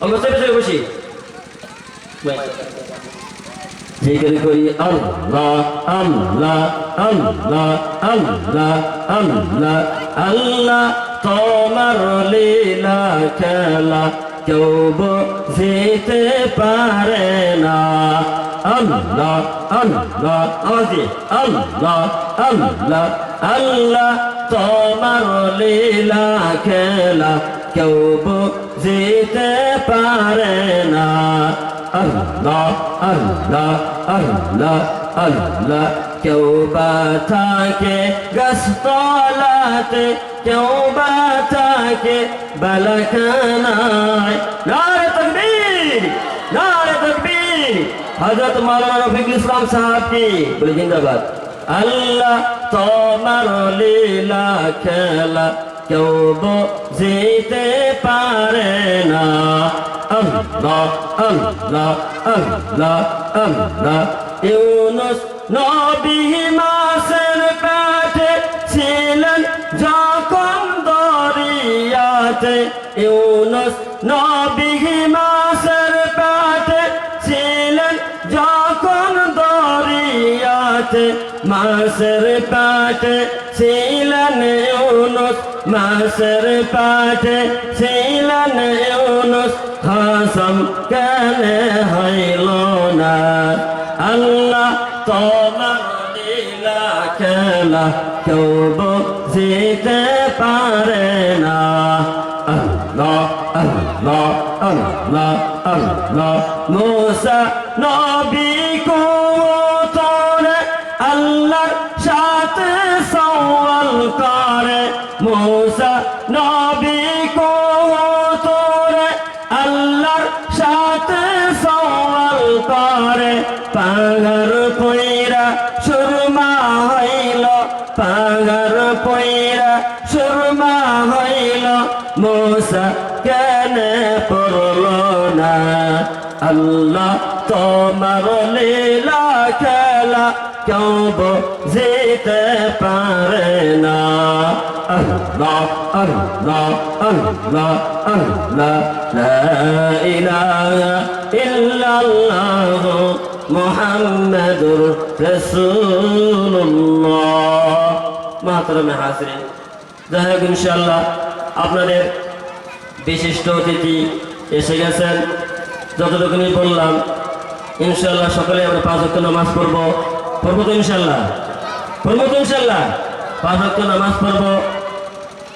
অবশ্যই বসে বসি জিকির করি আল্লাহ আল্লাহ আল্লাহ আল্লাহ আল্লাহ আল্লাহ, তোমার খেলা কেউ বুঝিতে পারে না। আল্লাহ আল্লাহ আমাকে আল্লাহ আল্লাহ আল্লাহ, তোমার লীলা খেলা কেউ বুঝিতে পারে না আল্লাহ আল্লাহ আল্লাহ আল্লাহ কেউ বা থাকে গাছতলাতে কেউ বা থাকে বালাখানায় নারে তকবীর নারে তকবীর হযরত মাওলানা রফিকুল ইসলাম সাহেব কি বলে জিন্দাবাদ আল্লাহ তোমার লীলা খেলা কেউ বুঝিতে পারে না। আল্লাহ আল্লাহ আল্লাহ আল্লাহ। ইউনুস নবী মাসের পেটে ছিলেন যখন দরিয়াতে। ইউনুস নবী মাসের দরিয়াতে মাসের পেটে, ছিলেন ইউনুস মাসের পেটে, ছিলেন ইউনুস হাসম কেন হইল না। আল্লাহ তোমার লীলা খেলা, কেউ বুঝিতে পারে না। আল্লাহ আল্লাহ আল্লাহ আল্লাহ, মুসা নবী কোতরে মুসা নবী কোতরে আল্লাহর সাথে সওয়াল করে। পাগর পইরা সুরমা হইল পাগর পইরা সুরমা হইল। মোসা কেন পড়ল না? আল্লাহ তোমার লীলা খেলা কেউ বুঝিতে পারে ইনশাআল্লাহ আপনাদের বিশিষ্ট অতিথি এসে গেছেন যতটুকুনি বললাম ইনশাল্লাহ সকালে আমরা পাঁচ ওয়াক্ত নামাজ পড়ব পড়ব তো ইনশাআল্লাহ পড়ব তো ইনশাআল্লাহ পাঁচ ওয়াক্ত নামাজ পড়ব